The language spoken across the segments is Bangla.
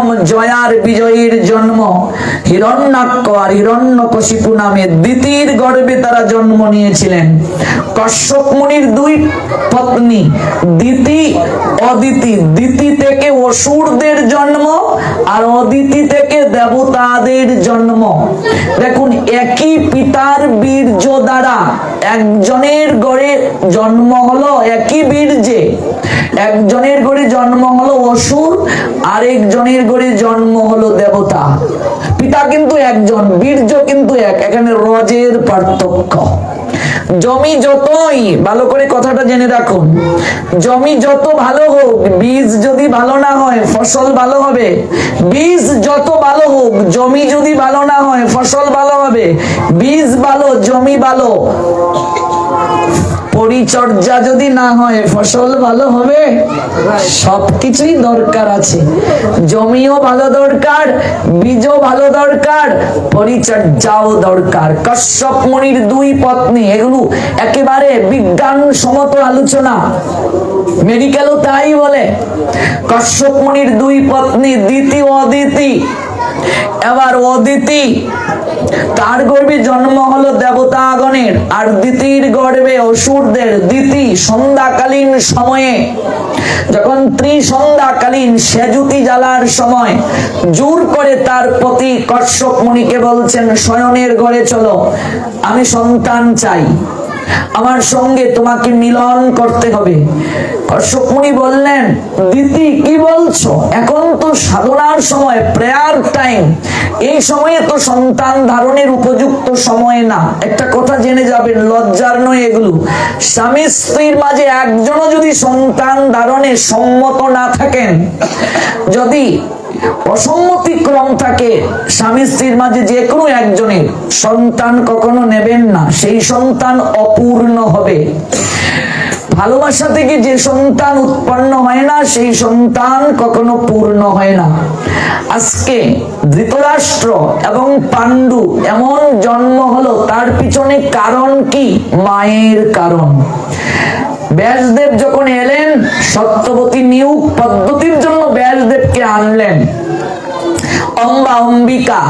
প্রথম জয়ার বিজয়ীর জন্ম। হিরণ্যাক্ষ আর হিরণ্যকশিপু নামে দ্বিতীয় গর্ভে তারা জন্ম নিয়েছিলেন। কশ্যপ মুনির দুই পত্নী, দিতি, অদিতি। দিতি থেকে অসুরদের জন্ম আর অদিতি থেকে দেবতাদের জন্ম। দেখুন, একই পিতার বীর্য দ্বারা একজনের গড়ে জন্ম হলো একই বীর্যে। একজনের গড়ে জন্ম হলো অসুর, আরেকজনের গড়ে জন্ম হলো দেবতা। পিতা কিন্তু একজন, বীর্য কিন্তু এক। এখানে রজের পার্থক্য। জমি যতই, ভালো করে কথাটা জেনে রাখুন। জমি যত ভালো হোক, বীজ যদি ভালো না হয়, ফসল ভালো হবে। বীজ যত ভালো হোক, জমি যদি ভালো না হয়, ফসল ভালো হবে। বীজ ভালো, জমি ভালো। পরিচর্যা যদি না হয় ফসল ভালো হবে? সবকিছুই দরকার আছে। জমিও ভালো দরকার বীজও ভালো দরকার পরিচর্যাও দরকার। কশ্যপ মুনির দুই পত্নী এগুলো একেবারে বিজ্ঞান সমত আলোচনা। মেডিকেলও তাই বলে। কশ্যপ মুনির দুই পত্নী দ্বিতীয় অদিতি। এবার অদিতি, তার গর্ভে জন্ম হলো দেবতা আগণের আর দ্বিতীয় গর্ভে অসুরদের দ্বিতি সন্ধ্যাকালীন সময়ে। যখন ত্রিসন্ধ্যাকালীন সেজুতি জ্বালার সময়, জোর করে তার প্রতি কশ্যপ মুনিকে বলছেন, শয়নের ঘরে চলো, আমি সন্তান চাই। আমার সঙ্গে তোমাকে মিলন করতে হবে। কশ্যপ বললেন, দিদি, কি বলছো? এখন তো সাধনার সময় প্রেয়ার টাইম এই সময়ে তো সন্তান ধারণের উপযুক্ত সময় না। একটা কথা জেনে যাবেন, লজ্জার নয় এগুলো। স্বামী স্ত্রীর মাঝে একজনও যদি সন্তান ধারণে সম্মত না থাকেন, যদি অসম্মতি ক্রম থাকে স্বামী স্ত্রীর মাঝে যে কোনো একজনের সন্তান কখনো নেবেন না, সেই সন্তান অপূর্ণ হবে। ভালোবাসা থেকে যে সন্তান উৎপন্ন হয় না, সেই সন্তান কখনো পূর্ণ হয় না। আজকে ধৃতরাষ্ট্র এবং পাণ্ডু এমন জন্ম হলো, তার পিছনে কারণ কি? মায়ের কারণ। ব্যাসদেব যখন এলেন, সত্যবতী নিয়োগ পদ্ধতির জন্য ব্যাসদেবকে আনলেন। অম্বা অম্বিকা,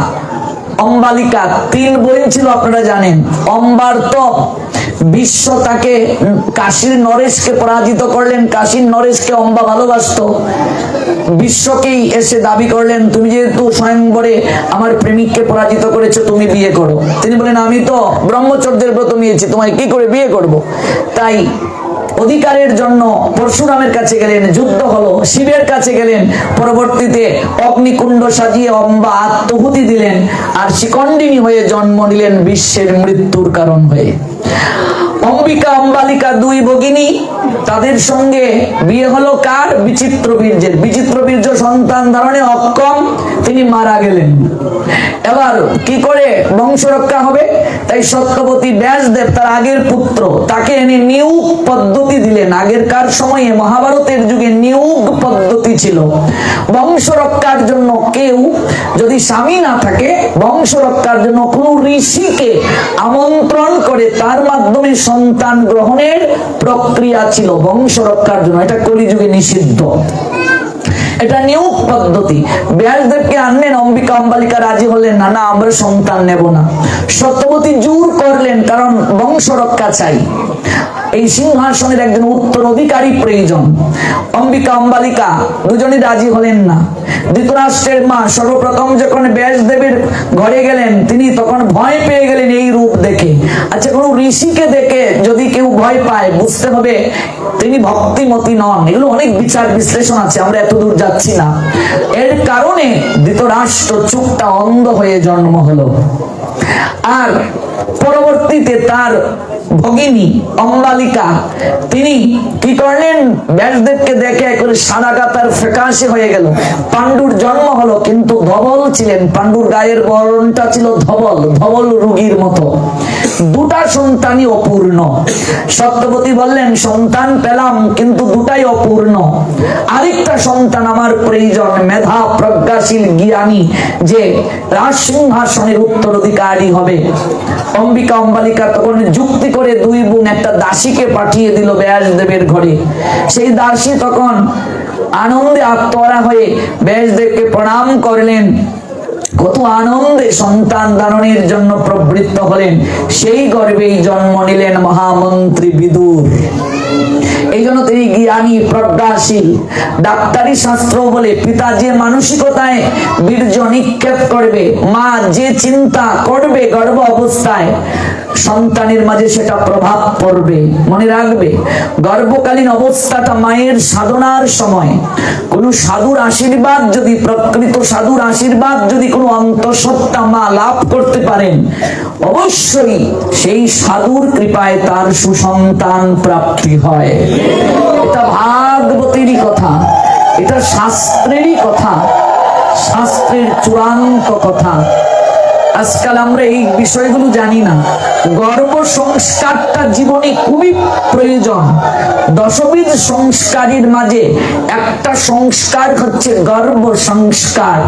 অম্বালিকা, তিন বোন ছিল আপনারা জানেন। অম্বার তো বিশ্ব তাকে কাশীর নরেশকে পরাজিত করলেন, কাশীর নরেশকে অম্বা ভালোবাসতো। বিশ্বকেই এসে দাবি করলেন, তুমি যেহেতু স্বয়ংবরে আমার প্রেমিককে পরাজিত করেছ, তুমি বিয়ে করো। তিনি বলেন আমি তো ব্রহ্মচর্যের ব্রত নিয়েছি, তোমায় কি করে বিয়ে করব? তাই অধিকারের জন্য পরশুরামের কাছে গেলেন, যুদ্ধ হলো, শিবের কাছে গেলেন, পরবর্তীতে অগ্নিকুণ্ড সাজিয়ে অম্বা আত্মহুতি দিলেন, আর শিকণ্ডিনী হয়ে জন্ম নিলেন, বিশ্বের মৃত্যুর কারণ হয়ে। অম্বিকা অম্বালিকা দুই ভগিনী, তাদের সঙ্গে বিয়ে হলো কার? বিচিত্র বীর্যের। বিচিত্র বীর্য সন্তান ধারণে অক্ষম, তিনি মারা গেলেন। এবার কি করে বংশ রক্ষা হবে? তাই সত্যবতী ব্যাসদেব তার আগের পুত্র, তাকে এনে নিয়োগ পদ্ধতি দিলেন। আগেরকার সময়ে মহাভারতের যুগে নিয়োগ পদ্ধতি ছিল। বংশ রক্ষার জন্য কেউ যদি স্বামী না থাকে, বংশ রক্ষার জন্য কোন ঋষিকে আমন্ত্রণ করে তার মাধ্যমে সন্তান গ্রহণের প্রক্রিয়া ছিল, বংশ রক্ষার জন্য। এটা কলিযুগে নিষিদ্ধ। এটা নিয়োগ পদ্ধতি। ব্যাসদেবকে আনলেন, অম্বিকা অম্বালিকা রাজি হলেন না না আমরা সন্তান নেব না। সত্যবতী জোর করলেন, কারণ বংশ রক্ষা চাই। এই সিংহাসনের একজন উত্তর অধিকারী প্রয়োজন। অম্বিকা, অম্বালিকা, দুজনই রাজি হলেন না। ধৃতরাষ্ট্রের মা সর্বপ্রথম যখন ব্যাসদেবের ঘরে গেলেন, তিনি তখন ভয় পেয়ে গেলেন এই রূপ দেখে। আচ্ছা কোনো ঋষিকে দেখে যদি কেউ ভয় পায়, বুঝতে হবে তিনি ভক্তিমতী নন। এগুলো অনেক বিচার বিশ্লেষণ আছে, আমরা এত দূর যাচ্ছি না। এর কারণে ধৃতরাষ্ট্র চোখটা অন্ধ হয়ে জন্ম হলো। আর পরবর্তীতে তার ভগিনী অম্বালিকা, তিনি কি করলেন? ব্যাসদেবকে দেখে করে সাদা কাতার ফেকাশে হয়ে গেল। পাণ্ডুর জন্ম হলো কিন্তু ধবল ছিলেন। পাণ্ডুর গায়ের বরণটা ছিল ধবল ধবল রুগীর মতো। দুটা সন্তানই অপূর্ণ। সত্যবতী বললেন, সন্তান পেলাম, কিন্তু দুটাই অপূর্ণ। আরেকটা সন্তান আমার প্রয়োজন, মেধা, প্রজ্ঞাশীল, জ্ঞানী, যে রাজ সিংহাসনের উত্তরাধিকারী হবে। অম্বিকা অম্বালিকা তখন যুক্তি করে দুই বোন একটা দাসীকে পাঠিয়ে দিল ব্যাসদেবের ঘরে। সেই দাসী তখন আনন্দে আত্মহারা হয়ে ব্যাসদেবকে প্রণাম করলেন। কত আনন্দে সন্তান ধারণের জন্য প্রবৃত্ত হলেন। সেই গর্বেই জন্ম নিলেন মহামন্ত্রী বিদুর। এই জন্য তিনি জ্ঞানী প্রজ্ঞাশীল ডাক্তারি শাস্ত্র বলে পিতা যে মানসিকতায় বীর্য নিক্ষেপ করবে, মা যে চিন্তা করবে গর্ভ অবস্থায়, সন্তানের মাঝে সেটা প্রভাব পড়বে। মনে রাখবে, গর্ভকালীন অবস্থাটা মায়ের সাধনার সময়। কোন সাধুর আশীর্বাদ যদি, প্রকৃত সাধুর আশীর্বাদ যদি কোনো অন্তঃসত্ত্বা মা লাভ করতে পারেন, অবশ্যই সেই সাধুর কৃপায় তার সুসন্তান প্রাপ্তি হয়। এটা ভাগবতেরই কথা, এটা শাস্ত্রেরই কথা, শাস্ত্রের চূড়ান্ত কথা। আজকাল আমরা এই বিষয়গুলো জানি না। গর্ব সংস্কারটা জীবনে খুবই প্রয়োজন। দশবিধ সংস্কারের মাঝে একটা সংস্কার হচ্ছে গর্ব সংস্কার।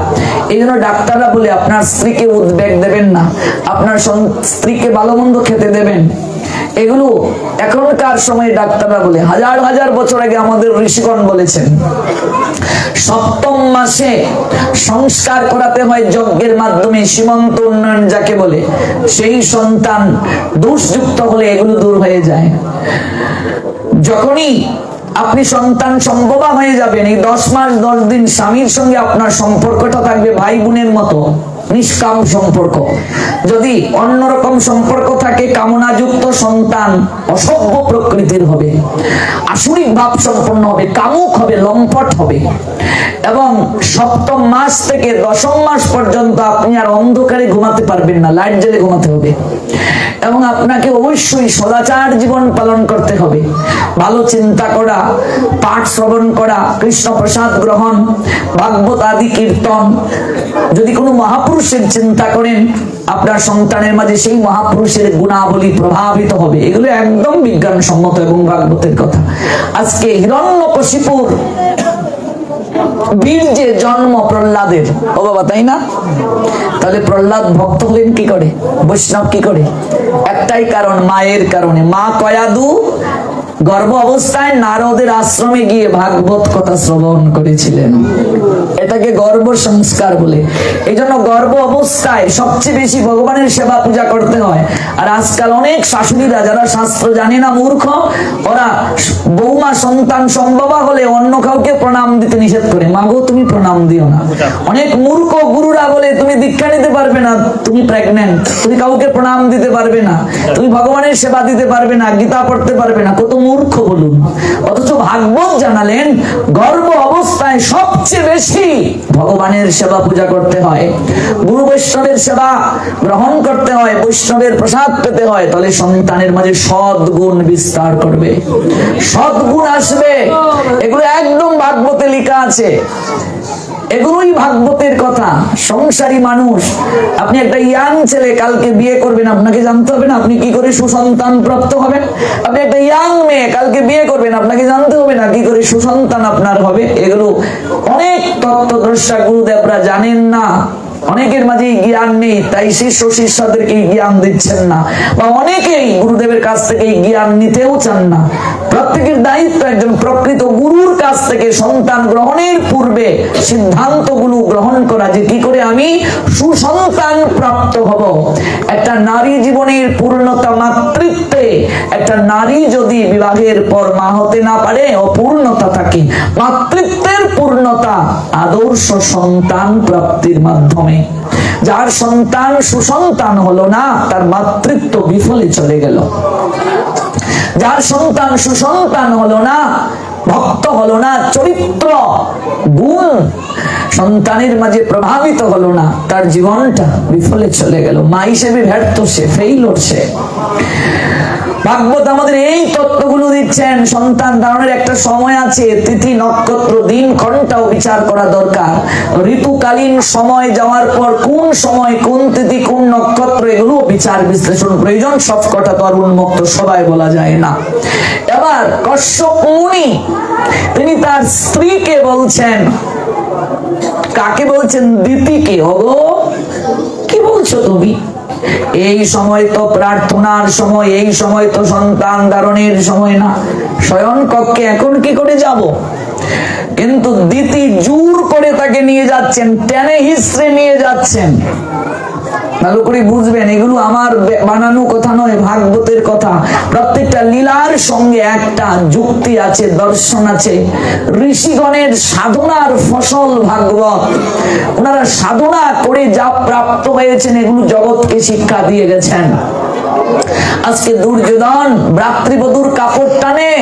এই জন্য ডাক্তাররা বলে, আপনার স্ত্রীকে উদ্বেগ দেবেন না। আপনার স্ত্রীকে ভালো মন্দ খেতে দেবেন। এগুলো এখনকার সময়ে ডাক্তাররা বলে, হাজার হাজার বছর আগে আমাদের ঋষিগণ বলেছেন, সপ্তম মাসে সংস্কার করাতে হয় যজ্ঞের মাধ্যমে, সীমন্ত উন্নয়ন যাকে বলে, সেই সন্তান দোষযুক্ত হলে এগুলো দূর হয়ে যায়। যখনই আপনি সন্তান সম্ভবা হয়ে যাবেন, এই দশ মাস, দশ দিন স্বামীর সঙ্গে আপনার সম্পর্কটা থাকবে ভাই বোনের মতো। নিষ্কাম সম্পর্ক। যদি অন্যরকম সম্পর্ক থাকে, কামনাযুক্ত সন্তান অসভ্য প্রকৃতির হবে, আসরিক ভাব সম্পন্ন হবে, কামুক হবে, লম্পট হবে। এবং সপ্তম মাস থেকে দশম মাস পর্যন্ত আপনি আর অন্ধকারে ঘুমাতে পারবেন না, লাইট জ্বেলে ঘুমাতে হবে। এবং আপনাকে অবশ্যই সদাচার জীবন পালন করতে হবে। ভালো চিন্তা করা, পাঠ শ্রবণ করা কৃষ্ণ প্রসাদ গ্রহণ, ভাগবত আদি কীর্তন, যদি কোনো মহাপুরুষের চিন্তা করেন, আপনার সন্তানের মাঝে সেই মহাপুরুষের গুণাবলী প্রভাবিত হবে। এগুলো একদম বিজ্ঞানসম্মত এবং ভাগবতের কথা। আজকে হিরণ্যকশিপুর বীর্যে জন্ম প্রহ্লাদের, ও বাবা, তাই না? তাহলে প্রহ্লাদ ভক্ত হলেন কি করে? বৈষ্ণব কি করে? একটাই কারণ, মায়ের কারণে। মা কয়াদু গর্ভ অবস্থায় নারদের আশ্রমে গিয়ে ভাগবত কথা শ্রবণ করেছিলেন। এটাকে গর্ভ সংস্কার বলে। এই জন্য গর্ভ অবস্থায় সবচেয়ে বেশি ভগবানের সেবা পূজা করতে হয়। আর আজকাল অনেক শাশুড়িরা যারা শাস্ত্র জানে না, মূর্খ, ওরা বৌমা সন্তান সম্ভবা হলে অন্য কাউকে প্রণাম দিতে নিষেধ করে। মাগো, তুমি প্রণাম দিও না। অনেক মূর্খ গুরুরা বলে, তুমি দীক্ষা নিতে পারবে না, তুমি প্রেগনেন্ট তুমি কাউকে প্রণাম দিতে পারবে না, তুমি ভগবানের সেবা দিতে পারবে না, গীতা পড়তে পারবে না। কত মূর্খ বলুন। অথচ ভাগবত জানালেন, গর্ব অবস্থায় সবচেয়ে বেশি ভগবানের সেবা পূজা করতে হয়। গুরু বৈষ্ণবের সেবা গ্রহণ করতে হয়, বৈষ্ণবের প্রসাদ পেতে হয়, তাহলে সন্তানের মাঝে সদ্গুণ বিস্তার করবে। সদ্গুণ আসবে। এগুলো একদম ভাগবতে লেখা আছে। এগুলোই ভাগবতের কথা। সংসারী মানুষ। আপনি একটা ইয়াং ছেলে, কালকে বিয়ে করবেন, আপনাকে জানতে হবে না, আপনি কি করে সুসন্তান প্রাপ্ত হবেন? আপনি একটা ইয়াং মেয়ে, কালকে বিয়ে করবেন, আপনাকে জানতে হবে না কি করে সুসন্তান আপনার হবে। এগুলো অনেক তত্ত্বদ্রষ্টা গুরুদেবরা জানেন না। অনেকের মাঝে জ্ঞান নেই, তাই শিষ্য শিষ্যদেরকে এই জ্ঞান দিচ্ছেন না। বা অনেকেই গুরুদেবের কাছ থেকে জ্ঞান নিতেও চান না। প্রত্যেকের দায়িত্ব একজন প্রকৃত গুরুর কাছ থেকে সন্তান গ্রহণের পূর্বে সিদ্ধান্তগুলো গ্রহণ করা যে কি করে আমি সুসন্তান প্রাপ্ত হব। একটা নারী জীবনের পূর্ণতা মাতৃত্বে, একটা নারী যদি বিবাহের পর মা হতে না পারে, অপূর্ণতা থাকে। মাতৃত্বের পূর্ণতা আদর্শ সন্তান প্রাপ্তির মাধ্যমে। যার সন্তান সুসন্তান হলো না, তার মাতৃত্ব বিফলে চলে গেল। যার সন্তান সুসন্তান হলো না, ভক্ত হলো না, চরিত্র, গুণ সন্তানের মাঝে প্রভাবিত হলো না, তার জীবনটা বিফলে চলে গেল। মা হিসেবে ব্যর্থ সে ফেইল সে। ভাগবত আমাদের এই তত্ত্বগুলো দিচ্ছেন। সন্তান ধারণের একটা সময় আছে, তিথি, নক্ষত্র, দিন ঘন্টাও বিচার করা দরকার। ঋতুকালীন সময় যাওয়ার পর কোন সময়, কোন তিথি, কোন নক্ষত্র, এগুলো বিচার, বিশ্লেষণ প্রয়োজন। সব কটা তো আর উন্মুক্ত, সবাই বলা যায় না। এবার কশ্যপ মুনি, তিনি তার স্ত্রীকে বলছেন, কাকে বলছেন? দিতিকে ওগো কি বলছো তুমি? এই সময় তো প্রার্থনার সময়, এই সময় তো সন্তান ধারণের সময় না। স্বয়ং কক্ষে এখন কি করে যাব? কিন্তু দিতি জোর করে তাকে নিয়ে যাচ্ছেন, টেনে হিসড়ে নিয়ে যাচ্ছেন। ভালো করে বুঝবেন, এগুলো আমার বানানো কথা নয়, ভাগবতের কথা। প্রত্যেকটা লীলার সঙ্গে একটা যুক্তি আছে, দর্শন আছে। ঋষিগণের সাধনার ফসল ভাগবত। ওনারা সাধনা করে যা প্রাপ্ত হয়েছেন, এগুলো জগৎকে শিক্ষা দিয়ে গেছেন। আজকে দুর্যোধন ভ্রাতৃবধূর কাপড় টানে।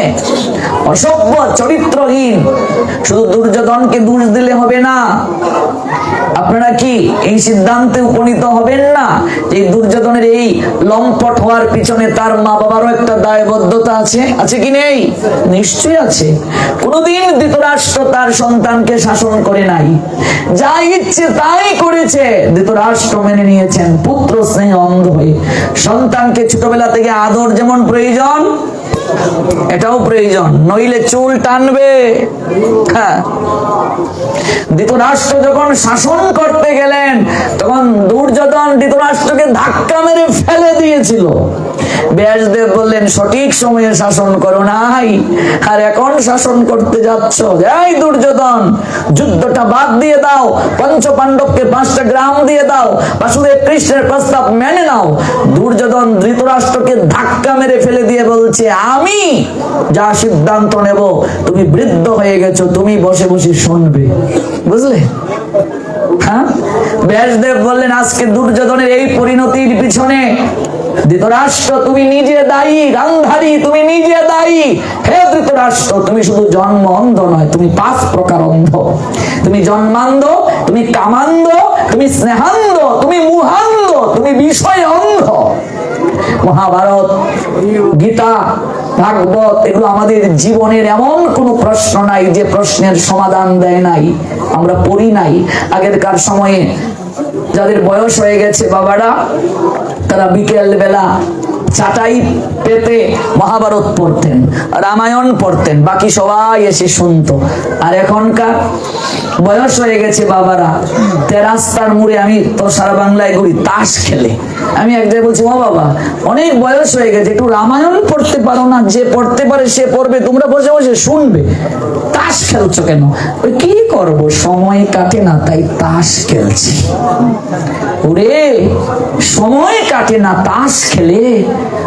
অসভ্য, চরিত্রহীন। শুধু দুর্যোধনকে দোষ দিলে হবে না। আপনারা কি এই সিদ্ধান্তে উপনীত হবেন না যে দুর্যোধনের এই লম্পট হওয়ার পিছনে তার মা বাবারও একটা দায়বদ্ধতা আছে? আছে কি নেই? নিশ্চয়ই আছে। কোনদিন ধৃতরাষ্ট্র তার সন্তানকে শাসন করে নাই। যা ইচ্ছে তাই করেছে। ধৃতরাষ্ট্র মেনে নিয়েছেন পুত্র স্নেহ অন্ধ হয়ে। সন্তানকে ছোটবেলা থেকে আদর যেমন প্রয়োজন এটাও প্রয়োজন, নইলে চুল টানবে। হ্যাঁ। যখন শাসন করতে গেলেন, তখন দুর্যোধন ধৃতরাষ্ট্রকে ধাক্কা মেরে ফেলে দিয়েছিল। ব্যাসদেব বললেন, সঠিক সময়ে শাসন করো নাই। আর এখন শাসন করতে যাচ্ছ। এই দুর্যোধন, যুদ্ধটা বাদ দিয়ে দাও। পঞ্চ পাণ্ডবকে পাঁচটা গ্রাম দিয়ে দাও। বাসুদেব কৃষ্ণের প্রস্তাব মেনে নাও। দুর্যোধন ধৃতরাষ্ট্রকে ধাক্কা মেরে ফেলে দিয়ে বলছে, আমি যা সিদ্ধান্ত নেব, তুমি বৃদ্ধ হয়ে গেছো, তুমি বসে বসে শুনবে। বুঝলে? হ্যাঁ? ব্যাসদেব বললেন, আজকে দুর্যোধনের এই পরিণতির পিছনে ধৃতরাষ্ট্র, তুমি নিজে দায়ী। গান্ধারী, তুমি নিজে দায়ী। হে ধৃতরাষ্ট্র, তুমি শুধু জন্ম অন্ধ নয়, তুমি পাঁচ প্রকার অন্ধ। তুমি জন্মান্ধ, তুমি কামান্ধ, তুমি স্নেহান্ধ, তুমি মুহান্ধ, তুমি বিষয় অন্ধ। মহাভারত, গীতা ভাগবত, এগুলো আমাদের জীবনের এমন কোনো প্রশ্ন নাই যে প্রশ্নের সমাধান দেয় নাই, আমরা পড়ি নাই। আগেরকার সময়ে যাদের বয়স হয়ে গেছে বাবারা, তারা বিকেল বেলা চাটাই পেতে মহাভারত পড়তেন, রামায়ণ পড়তেন, বাকি সবাই এসে শুনতো। আর এখনকার বয়স হয়ে গেছে বাবারা, তেরাস্তার মুড়ে আমি তো সারা বাংলায় ঘুরি তাস খেলে। আমি এক জায়গায় বলছি, ও বাবা, অনেক বয়স হয়ে গেছে, একটু রামায়ণ পড়তে পারো না, যে পড়তে পারে সে পড়বে, তোমরা বসে বসে শুনবে। তাস খেলছো কেন? ওই কি করব? সময় কাটে না, তাই তাস খেলছি। ওরে, সময় কাটে না, তাস খেলে।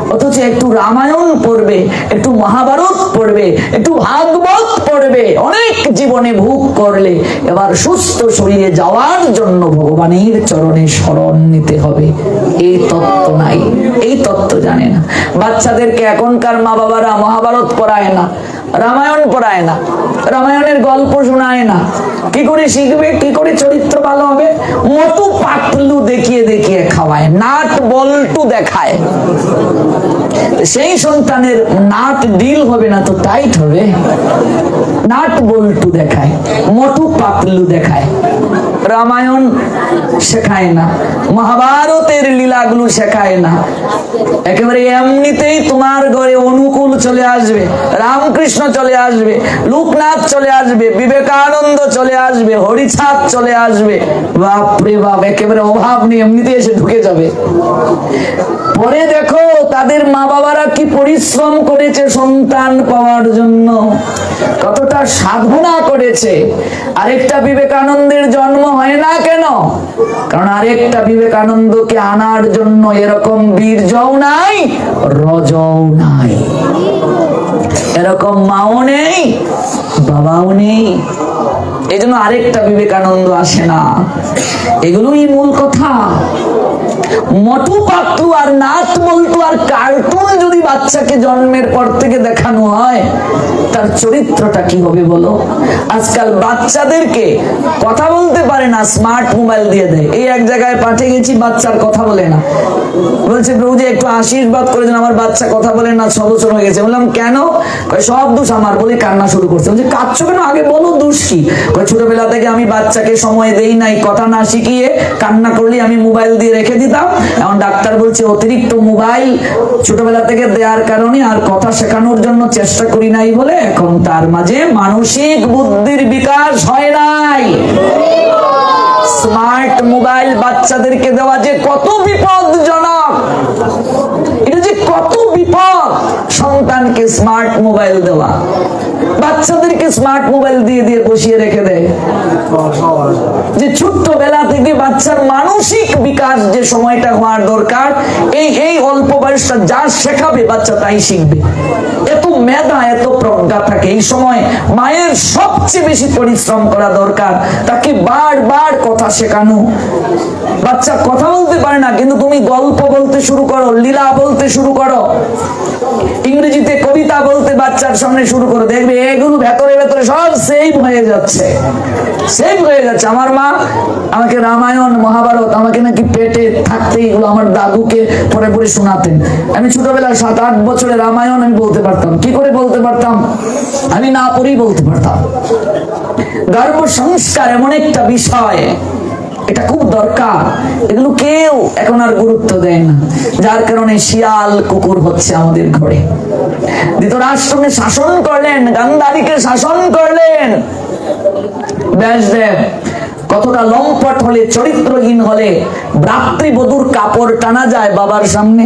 অথচ একটু রামায়ণ পড়বে, একটু মহাভারত পড়বে, একটু ভাগবত পড়বে, অনেক জীবনে ভোগ করলে, এবার সুস্থ শরীরে যাওয়ার জন্য ভগবানের চরণে শরণ নিতে হবে। এই তত্ত্ব নাই, এই তত্ত্ব জানে না। বাচ্চাদেরকে এখনকার মা বাবারা মহাভারত পড়ায় না, রামায়ণ পড়ায় না, রামায়ণের গল্প শোনায় না। কি করে শিখবে, কি করে চরিত্র ভালো হবে? মোটু পাতলু দেখিয়ে দেখিয়ে খাওয়ায়, নাট বল্টু দেখায়। সেই সন্তানের নাট ডিল হবে না তো টাইট হবে? নাট বল্টু দেখায় মোটু পাতলু দেখায়। রামায়ণ শেখায় না, মহাভারতের লীলাগুলো শেখায় না। একেবারে এমনিতেই তোমার ঘরে অনুকূল চলে আসবে, রামকৃষ্ণ চলে আসবে, লোকনাথ চলে আসবে, বিবেকানন্দ চলে আসবে, হরিচাঁদ চলে আসবে। বাপরে বাপ, একেবারে অভাব নেই এমনিতেই এসে ঢুকে যাবে। পরে দেখো, তাদের মা বাবারা কি পরিশ্রম করেছে সন্তান পাওয়ার জন্য। কতটা সাধনা করেছে। আরেকটা বিবেকানন্দের জন্ম হয় না কেন? কারণ আরেকটা বিবেকানন্দকে আনার জন্য এরকম বীর্যও নাই, রজও নাই। এরকম মাও নেই, বাবাও নেই। এই জন্য আরেকটা বিবেকানন্দ আসে না। এগুলোই মূল কথা। মটু পাতলু আর নাচ বলতু আর কার্টুন যদি বাচ্চাকে জন্মের পর থেকে দেখানো হয়, তার চরিত্রটা কি হবে বলো? আজকাল বাচ্চাদেরকে কথা বলতে পারে না, স্মার্ট মোবাইল দিয়ে দেয়। এই এক জায়গায় পাঠিয়ে গেছি, বাচ্চার কথা বলে না। বলছে প্রভু যে একটু আশীর্বাদ করে দেন, আমার বাচ্চা কথা বলে না, ছ বছর হয়ে গেছে। বললাম, কেন? সব দোষ আমার। বলে কান্না শুরু করছে। বলছে, কাঁদছো কেন? আগে বলো, দোষ কি? ছোটবেলা থেকে আমি বাচ্চাকে সময় দেই নাই, কথা না শিখিয়ে কান্না করলে আমি মোবাইল দিয়ে রেখে দিতাম। এখন ডাক্তার বলছে, অতিরিক্ত মোবাইল ছোটবেলা থেকে দেওয়ার কারণে আর কথা শেখানোর জন্য চেষ্টা করি নাই বলে এখন তার মাঝে মানসিক বুদ্ধির বিকাশ হয় নাই। স্মার্ট মোবাইল বাচ্চাদেরকে দেওয়া যে কত বিপদজনক। এটা যে কত বিপদ সন্তান সন্তানকে স্মার্ট মোবাইল দেওয়া। বাচ্চাদেরকে স্মার্ট মোবাইল দিয়ে দিয়ে বসিয়ে রেখে দেয়। যে ছোট্ট বেলা থেকে বাচ্চার মানসিক বিকাশ যে সময়টা হওয়ার দরকার, এই এই অল্প বয়সটা যা শেখাবে বাচ্চা তাই শিখবে। এত মেধা, এত প্রজ্ঞা থাকে এই সময় মায়ের সবচেয়ে বেশি পরিশ্রম করা দরকার। তাকে বারবার কথা শেখানো। বাচ্চা কথা বলতে পারে না, কিন্তু তুমি গল্প বলতে শুরু করো, লীলা বলতে শুরু করো। ইংরেজিতে কবিতা বলতে বাচ্চার সামনে শুরু করো দেখবে, এগুলো ভেতরে ভেতরে সব সেভ হয়ে যাচ্ছে। সেভ হয়ে যাচ্ছে। আমার মা আমাকে রামায়ণ, মহাভারত, আমাকে নাকি পেটে থাকতে এগুলো আমার দাদুকে পরে পরে শোনাতেন। আমি ছোটবেলায় সাত, আট বছরে রামায়ণ আমি বলতে পারতাম। কি করে বলতে পারতাম? আমি না পড়েই বলতে পারতাম। গর্ভ সংস্কার এমন একটা বিষয় এটা খুব দরকার। এগুলো কেউ এখন আর গুরুত্ব দেয় না। যার কারণে শিয়াল কুকুর হচ্ছে আমাদের ঘরে। ধৃতরাষ্ট্রকে শাসন করলেন, গান্ধারীকে শাসন করলেন। ব্যাসদেব কতটা লম্পট হলে, চরিত্রহীন হলে ভ্রাতৃবধূর কাপড় টানা যায় বাবার সামনে।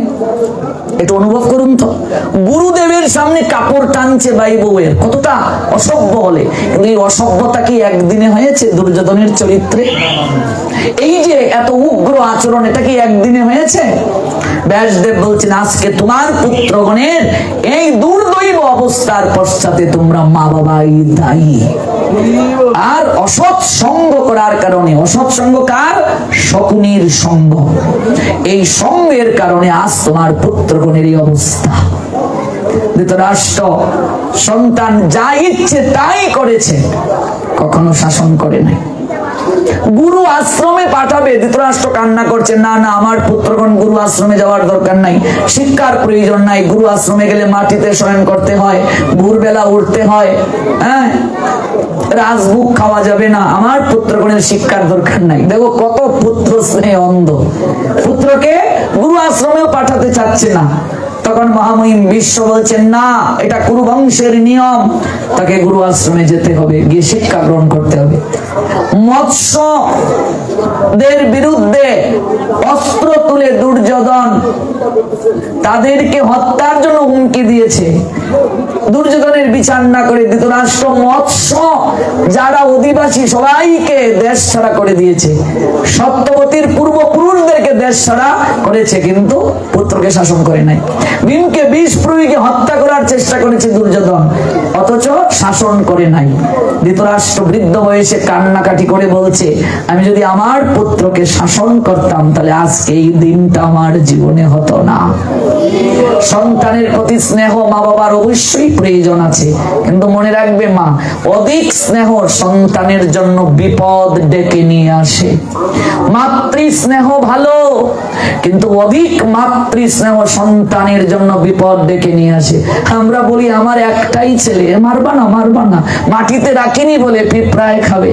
একটু অনুভব করুন তো। গুরুদেবের সামনে কাপড় টানছে ভাই বউয়ের কতটা অসভ্য বলে। কিন্তু এই অসভ্যতা কি একদিনে হয়েছে দুর্যোধনের চরিত্রে? এই যে এত উগ্র আচরণ, এটা কি একদিনে হয়েছে? ব্যাসদেব বলছেন, আজকে তোমার পুত্রগণের এই দুর্দৈব অবস্থার পশ্চাতে তোমরা মা বাবাই দায়ী। আর অসৎ সঙ্গ করার কারণে, অসৎ সঙ্গ কার? শকুনির সঙ্গ। এই সঙ্গের কারণে আজ তোমার পুত্রগণের এই অবস্থা। ধৃতরাষ্ট্র, সন্তান যা ইচ্ছে তাই করেছে, কখনো শাসন করে নাই। গুরু আশ্রমে পাঠাবে, ধৃতরাষ্ট্র কান্না করছে, না না, আমার পুত্রগণ গুরু আশ্রমে যাওয়ার দরকার নাই, শিক্ষার প্রয়োজন নাই, গুরু আশ্রমে গেলে মাটিতে শয়ন করতে হয়, ভোরবেলা উঠতে হয় হ্যাঁ? রাজভোগ খাওয়া যাবে না, আমার পুত্রগণের শিক্ষার দরকার নাই। দেখো কত পুত্র স্নেহ অন্ধ। পুত্রকে গুরু আশ্রমেও পাঠাতে চাচ্ছে না। তখন মহামহিম বিশ্ব বলছেন, না, এটা কুরু বংশের নিয়ম। তাকে গুরু আশ্রমে যেতে হবে, গিয়ে শিক্ষা গ্রহণ করতে হবে। মৎস্য দের বিরুদ্ধে অস্ত্র তুলে দুর্যোধন তাদেরকে হত্যার জন্য হুমকি দিয়েছে। দুর্যোধনের বিচার না করে ধৃতরাষ্ট্র মৎস্য, যারা অধিবাসী, সবাইকে দেশ ছাড়া করে দিয়েছে। সত্যবতীর পূর্বপুরুষদেরকে দেশ ছাড়া করেছে, কিন্তু পুত্রকে শাসন করে নাই। ভীমকে বিষ প্রয়োগে হত্যা করার চেষ্টা করেছে দুর্যোধন, অথচ শাসন করে নাই। ধৃতরাষ্ট্র বৃদ্ধ বয়সে কান্নাকাটি করে বলছে, আমি যদি আমার পুত্রকে শাসন করতাম, তাহলে আজকে এই দিনটা আমার জীবনে হতো না। সন্তানের প্রতি স্নেহ মা বাবার অবশ্যই প্রয়োজন আছে, কিন্তু মনে রাখবে মা, অধিক স্নেহ সন্তানের জন্য বিপদ ডেকে নিয়ে আসে। মাতৃ স্নেহ ভালো, কিন্তু অধিক মাতৃ স্নেহ সন্তানের জন্য বিপদ ডেকে নিয়ে আসে। আমরা বলি, আমার একটাই ছেলে, মারবা না মারবা না, মাটিতে রাখিনি বলে পিঁপড়ায় খাবে।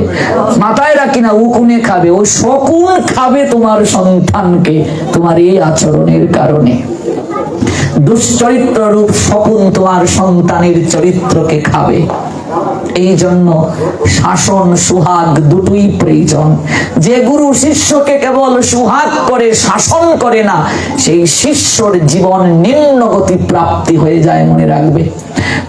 মাথায় রাখি না উকুনে খাবে, ও শকুন খাবে তোমার সন্তানকে, তোমার এই আচরণের কারণে। দুশ্চরিত্র রূপ শকুন তোমার সন্তানের চরিত্রকে খাবে। এই জন্য শাসন, সুহাগ দুটোই প্রয়োজন। যে গুরু শিষ্যকে কেবল সুহাগ করে, শাসন করে না, সেই শিষ্যর জীবন নিম্ন গতি প্রাপ্তি হয়ে যায় মনে রাখবে।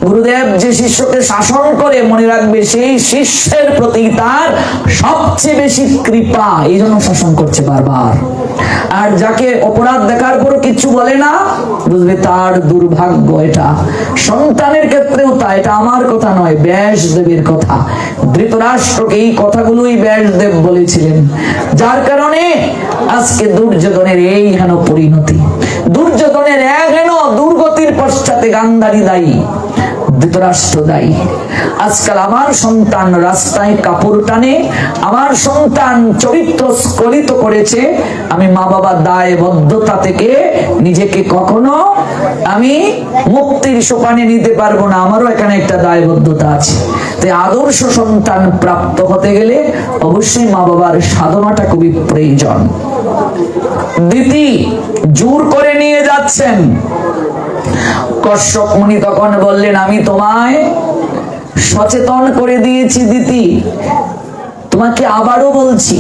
গুরুদেব যে শিষ্যকে শাসন করে, মনে রাখবে সেই শিষ্যের প্রতি তার সবচেয়ে বেশি কৃপা। এই জন্য শাসন করছে বারবার। আর যাকে অপরাধ দেখার পরও কিছু বলে না, বুঝবে তার দুর্ভাগ্য এটা। সন্তানের ক্ষেত্রেও তা, এটা আমার কথা নয়, ব্যাসদেবের কথা। ধৃতরাষ্ট্রকে এই কথাগুলোই ব্যাসদেব বলেছিলেন। যার কারণে আজকে দুর্যোধনের এই হেন পরিণতি। দুর্যোধনের এক হেন দুর্গতির পশ্চাতে গান্ধারী দায়ী। ধৃতরাষ্ট্র দায়ী আজকাল আমার সন্তান রাস্তায় কাপড় টানে, আমার সন্তান চরিত্র স্খলিত করেছে, আমি মা বাবা দায়বদ্ধতা থেকে নিজেকে কখনো আমি মুক্তির সোপানে নিতে পারব না, আমারও এখানে একটা দায়বদ্ধতা আছে। তাই আদর্শ সন্তান প্রাপ্ত হতে গেলে অবশ্যই মা বাবার সাধনাটা খুবই প্রয়োজন। দিদি জোর করে নিয়ে যাচ্ছেন। কশ্যপ মুনি তখন বললেন, আমি তোমায় সচেতন করে দিয়েছি দিতি। তোমাকে আবারও বলছি,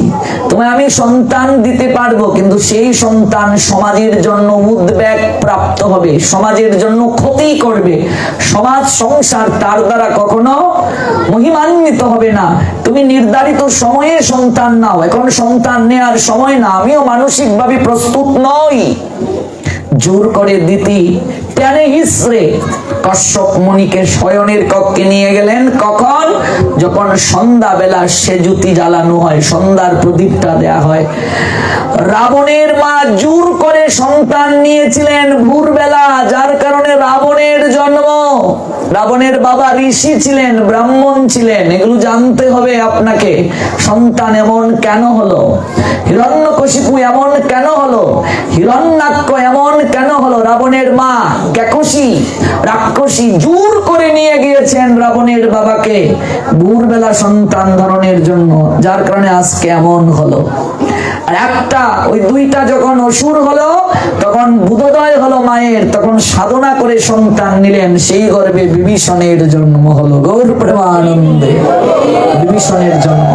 তোমায় আমি সন্তান দিতে পারব, কিন্তু সেই সন্তান সমাজের জন্য উদ্বেগ প্রাপ্ত হবে, সমাজের জন্য ক্ষতি করবে। সমাজ সংসার তার দ্বারা কখনো মহিমান্বিত হবে না। তুমি নির্ধারিত সময়ে সন্তান নাও, এখন সন্তান নেওয়ার সময় না। আমিও মানসিকভাবে প্রস্তুত নই। জোর করে দিতি। টেনে হিসড়ে কশ্যপ মণিকে শয়নের কক্ষে নিয়ে গেলেন। কখন? যখন সন্ধ্যা বেলা সে জুতি জ্বালানো হয়, সন্ধ্যার প্রদীপটা দেয়া হয়। রাবণের মা জোর করে সন্তান নিয়েছিলেন ভোরবেলা, যার কারণে রাবণের জন্ম রাবণের বাবা ঋষি ছিলেন, ব্রাহ্মণ ছিলেন, এগুলো জানতে হবে আপনাকে। সন্তান এমন কেন হলো? হিরণ্যকশিপু এমন কেন হলো? হিরণ্যাক্ষ এমন কেন হলো? রাবণের মা কেকশি রাক্ষসী জোর করে নিয়ে গিয়েছেন রাবণের বাবাকে ভোরবেলা সন্তান ধারণের জন্য, যার কারণে আজকে এমন হলো। আর একটা, ওই দুইটা যখন অসুর হলো, তখন বুধোদয় হলো মায়ের, তখন সাধনা করে সন্তান নিলেন, সেই গর্ভে বিভীষণের জন্ম হলো গৌর প্রেমানন্দে। বিভীষণের জন্ম